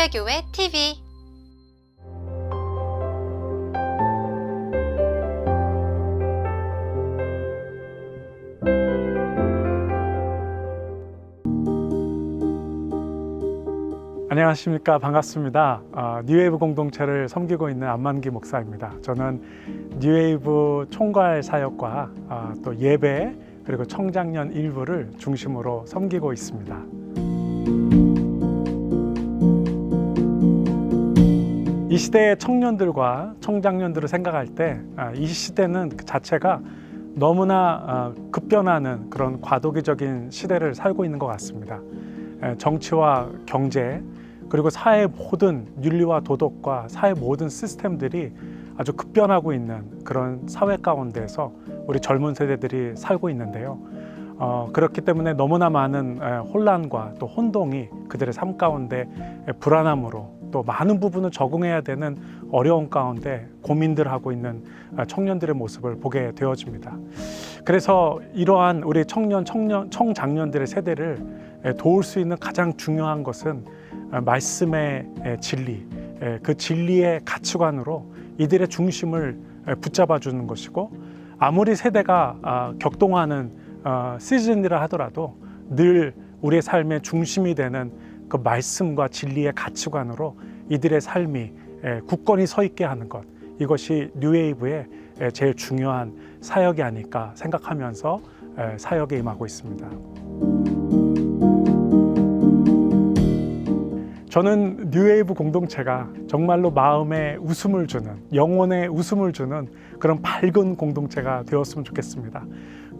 할렐루야 교회 TV 안녕하십니까 반갑습니다. 어, 뉴웨이브 공동체를 섬기고 있는 안만기 목사입니다. 저는 뉴웨이브 총괄 사역과 어, 또 예배 그리고 청장년 일부를 중심으로 섬기고 있습니다. 이 시대의 청년들과 청장년들을 생각할 때 이 시대는 그 자체가 너무나 어, 급변하는 그런 과도기적인 시대를 살고 있는 것 같습니다. 에, 정치와 경제 그리고 사회 모든 윤리와 도덕과 사회 모든 시스템들이 아주 급변하고 있는 그런 사회 가운데서 우리 젊은 세대들이 살고 있는데요. 어, 그렇기 때문에 너무나 많은 에, 혼란과 또 혼동이 그들의 삶 가운데 에, 불안함으로 또 많은 부분을 적응해야 되는 어려운 가운데 고민들 하고 있는 아, 청년들의 모습을 보게 되어집니다. 그래서 이러한 우리 청년, 청년, 청장년들의 세대를 에, 도울 수 있는 가장 중요한 것은 아, 말씀의 에, 진리, 에, 그 진리의 가치관으로 이들의 중심을 에, 붙잡아 주는 것이고 아무리 세대가 아, 격동하는 어, 시즌이라 하더라도 늘 우리의 삶의 중심이 되는 그 말씀과 진리의 가치관으로 이들의 삶이 에, 굳건히 서 있게 하는 것 이것이 뉴웨이브의 에, 제일 중요한 사역이 아닐까 생각하면서 에, 사역에 임하고 있습니다. 저는 뉴웨이브 공동체가 정말로 마음에 웃음을 주는 영혼에 웃음을 주는 그런 밝은 공동체가 되었으면 좋겠습니다.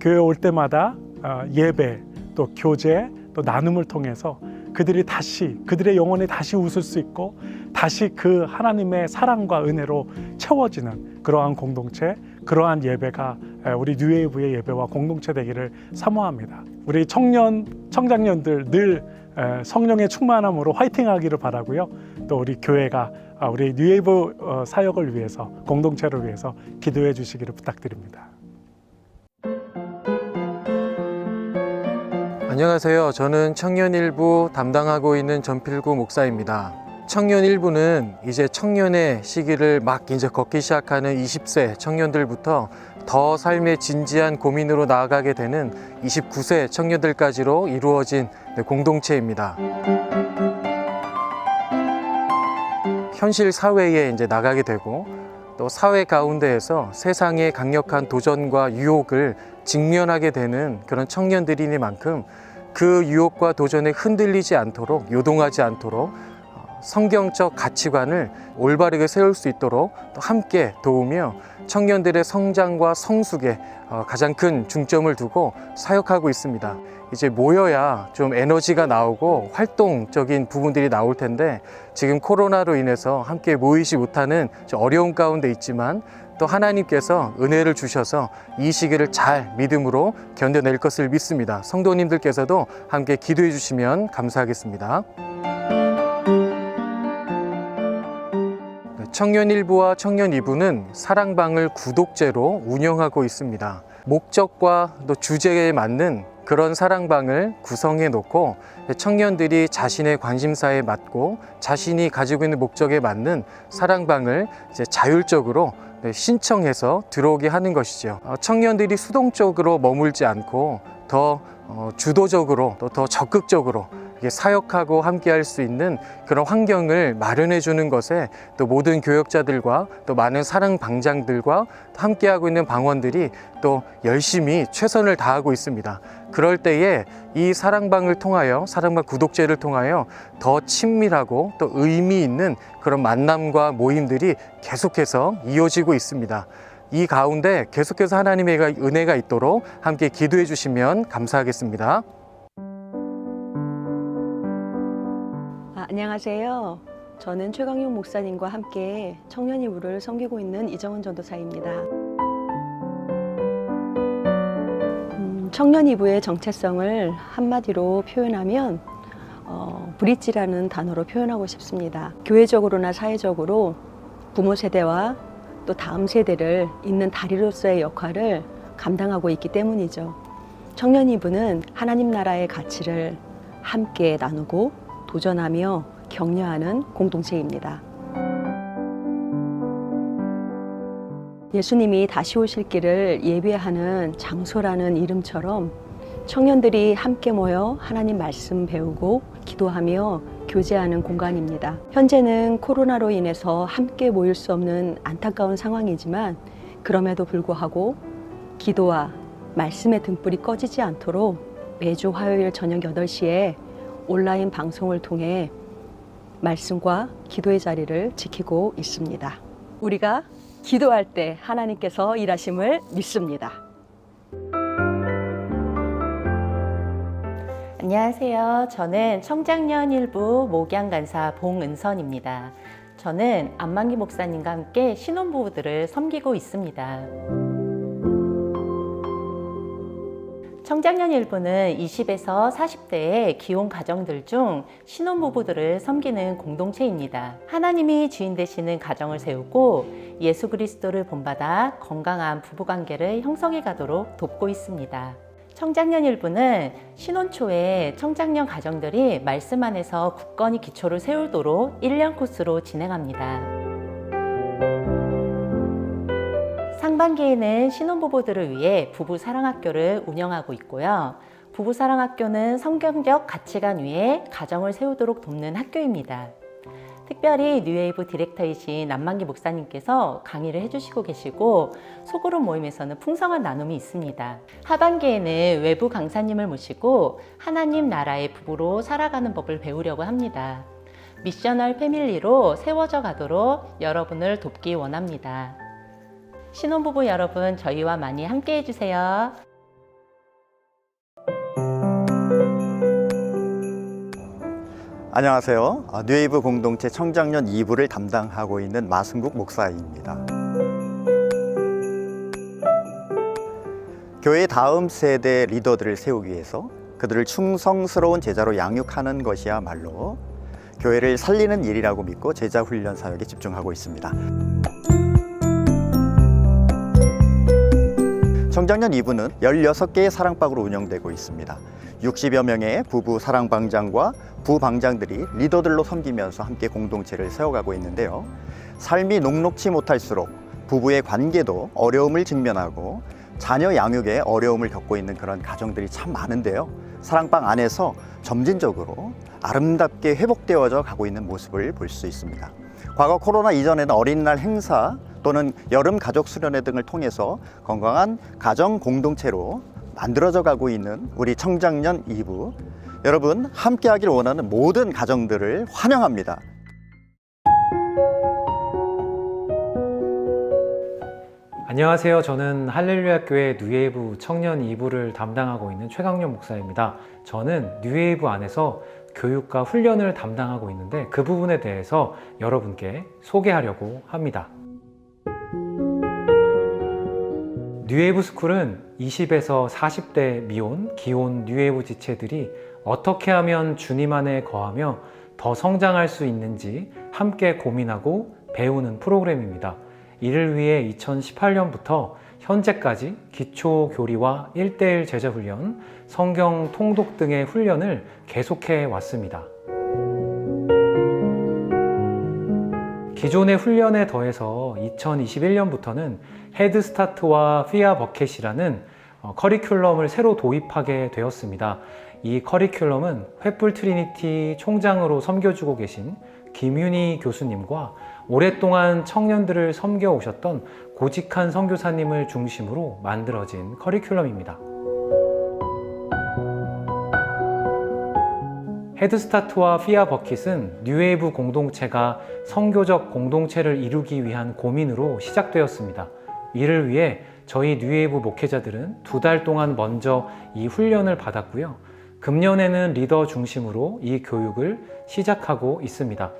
교회 올 때마다 어, 예배 또 교제 또 나눔을 통해서 그들이 다시 그들의 영혼에 다시 웃을 수 있고 다시 그 하나님의 사랑과 은혜로 채워지는 그러한 공동체 그러한 예배가 에, 우리 뉴웨이브의 예배와 공동체 되기를 사모합니다. 우리 청년 청장년들 늘 에, 성령의 충만함으로 화이팅하기를 바라고요. 또 우리 교회가 아, 우리 뉴웨이브 어, 사역을 위해서 공동체를 위해서 기도해 주시기를 부탁드립니다. 안녕하세요. 저는 청년일부 담당하고 있는 전필구 목사입니다. 청년일부는 이제 청년의 시기를 막 이제 걷기 시작하는 20세 청년들부터 더 삶의 진지한 고민으로 나아가게 되는 29세 청년들까지로 이루어진 네, 공동체입니다. 현실 사회에 이제 나가게 되고 또 사회 가운데에서 세상의 강력한 도전과 유혹을 직면하게 되는 그런 청년들이니만큼 그 유혹과 도전에 흔들리지 않도록 요동하지 않도록 어, 성경적 가치관을 올바르게 세울 수 있도록 또 함께 도우며 청년들의 성장과 성숙에 어, 가장 큰 중점을 두고 사역하고 있습니다. 이제 모여야 좀 에너지가 나오고 활동적인 부분들이 나올 텐데 지금 코로나로 인해서 함께 모이지 못하는 좀 어려운 가운데 있지만 또 하나님께서 은혜를 주셔서 이 시기를 잘 믿음으로 견뎌낼 것을 믿습니다. 성도님들께서도 함께 기도해 주시면 감사하겠습니다. 청년 1부와 청년 2부는 사랑방을 구독제로 운영하고 있습니다. 목적과 또 주제에 맞는 그런 사랑방을 구성해 놓고 청년들이 자신의 관심사에 맞고 자신이 가지고 있는 목적에 맞는 사랑방을 자율적으로 네, 신청해서 들어오게 하는 것이죠. 어, 청년들이 수동적으로 머물지 않고 더 어, 주도적으로 또 더 적극적으로 사역하고 함께 할 수 있는 그런 환경을 마련해 주는 것에 또 모든 교역자들과 또 많은 사랑 방장들과 함께 하고 있는 방원들이 또 열심히 최선을 다하고 있습니다. 그럴 때에 이 사랑방을 통하여 사랑방 구독제를 통하여 더 친밀하고 또 의미 있는 그런 만남과 모임들이 계속해서 이어지고 있습니다. 이 가운데 계속해서 하나님의 은혜가 있도록 함께 기도해 주시면 감사하겠습니다. 안녕하세요. 저는 최강용 목사님과 함께 청년 이부를 섬기고 있는 이정은 전도사입니다. 음, 청년 이부의 정체성을 한마디로 표현하면 어, 브릿지라는 단어로 표현하고 싶습니다. 교회적으로나 사회적으로 부모 세대와 또 다음 세대를 잇는 다리로서의 역할을 감당하고 있기 때문이죠. 청년 이부는 하나님 나라의 가치를 함께 나누고 도전하며 격려하는 공동체입니다. 예수님이 다시 오실 길을 예배하는 장소라는 이름처럼 청년들이 함께 모여 하나님 말씀 배우고 기도하며 교제하는 공간입니다. 현재는 코로나로 인해서 함께 모일 수 없는 안타까운 상황이지만 그럼에도 불구하고 기도와 말씀의 등불이 꺼지지 않도록 매주 화요일 저녁 8시에 온라인 방송을 통해 말씀과 기도의 자리를 지키고 있습니다. 우리가 기도할 때 하나님께서 일하심을 믿습니다. 안녕하세요. 저는 청장년 일부 목양 간사 봉은선입니다. 저는 안만기 목사님과 함께 신혼부부들을 섬기고 있습니다. 청장년 일부는 20에서 40대의 기혼 가정들 중 신혼부부들을 섬기는 공동체입니다. 하나님이 주인 되시는 가정을 세우고 예수 그리스도를 본받아 건강한 부부관계를 형성해 가도록 돕고 있습니다. 청장년 일부는 신혼 초에 청장년 가정들이 말씀 안에서 굳건히 기초를 세우도록 1년 코스로 진행합니다. 상반기에는 신혼부부들을 위해 부부 사랑학교를 운영하고 있고요. 부부 사랑학교는 성경적 가치관 위에 가정을 세우도록 돕는 학교입니다. 특별히 뉴웨이브 디렉터이신 남만기 목사님께서 강의를 해주시고 계시고 소그룹 모임에서는 풍성한 나눔이 있습니다. 하반기에는 외부 강사님을 모시고 하나님 나라의 부부로 살아가는 법을 배우려고 합니다. 미셔널 패밀리로 세워져 가도록 여러분을 돕기 원합니다. 신혼부부 여러분, 저희와 많이 함께 해주세요. 안녕하세요. 아, 뉴웨이브 공동체 청장년 2부를 담당하고 있는 마승국 목사입니다. 교회 다음 세대 리더들을 세우기 위해서 그들을 충성스러운 제자로 양육하는 것이야말로 교회를 살리는 일이라고 믿고 제자 훈련 사역에 집중하고 있습니다. 청장년 2부는 16개의 사랑방으로 운영되고 있습니다. 60여 명의 부부 사랑방장과 부방장들이 리더들로 섬기면서 함께 공동체를 세워가고 있는데요. 삶이 녹록치 못할수록 부부의 관계도 어려움을 직면하고 자녀 양육에 어려움을 겪고 있는 그런 가정들이 참 많은데요. 사랑방 안에서 점진적으로 아름답게 회복되어져 가고 있는 모습을 볼 수 있습니다. 과거 코로나 이전에는 어린이날 행사 또는 여름 가족 수련회 등을 통해서 건강한 가정 공동체로 만들어져 가고 있는 우리 청장년 2부 여러분 함께 하길 원하는 모든 가정들을 환영합니다. 안녕하세요. 저는 할렐루야 교회 뉴웨이브 청년 2부를 담당하고 있는 최강렬 목사입니다. 저는 뉴웨이브 안에서 교육과 훈련을 담당하고 있는데 그 부분에 대해서 여러분께 소개하려고 합니다. 뉴웨이브 스쿨은 20에서 40대 미혼, 기혼 뉴웨이브 지체들이 어떻게 하면 주님 안에 거하며 더 성장할 수 있는지 함께 고민하고 배우는 프로그램입니다. 이를 위해 2018년부터 현재까지 기초 교리와 1대1 제자 훈련, 성경 통독 등의 훈련을 계속해 왔습니다. 기존의 훈련에 더해서 2021년부터는 헤드스타트와 피아 버켓이라는 어, 커리큘럼을 새로 도입하게 되었습니다. 이 커리큘럼은 횃불 트리니티 총장으로 섬겨주고 계신 김윤희 교수님과 오랫동안 청년들을 섬겨 오셨던 고직한 선교사님을 중심으로 만들어진 커리큘럼입니다. 헤드스타트와 피아 버킷은 뉴웨이브 공동체가 선교적 공동체를 이루기 위한 고민으로 시작되었습니다. 이를 위해 저희 뉴웨이브 목회자들은 두 달 동안 먼저 이 훈련을 받았고요. 금년에는 리더 중심으로 이 교육을 시작하고 있습니다.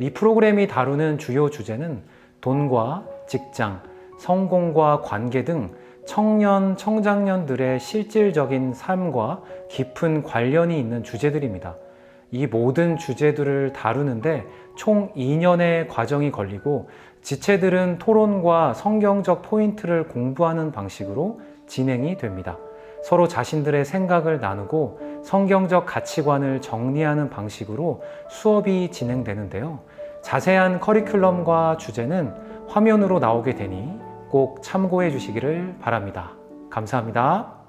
이 프로그램이 다루는 주요 주제는 돈과 직장, 성공과 관계 등 청년, 청장년들의 실질적인 삶과 깊은 관련이 있는 주제들입니다. 이 모든 주제들을 다루는데 총 2년의 과정이 걸리고 지체들은 토론과 성경적 포인트를 공부하는 방식으로 진행이 됩니다. 서로 자신들의 생각을 나누고 성경적 가치관을 정리하는 방식으로 수업이 진행되는데요. 자세한 커리큘럼과 주제는 화면으로 나오게 되니 꼭 참고해 주시기를 바랍니다. 감사합니다.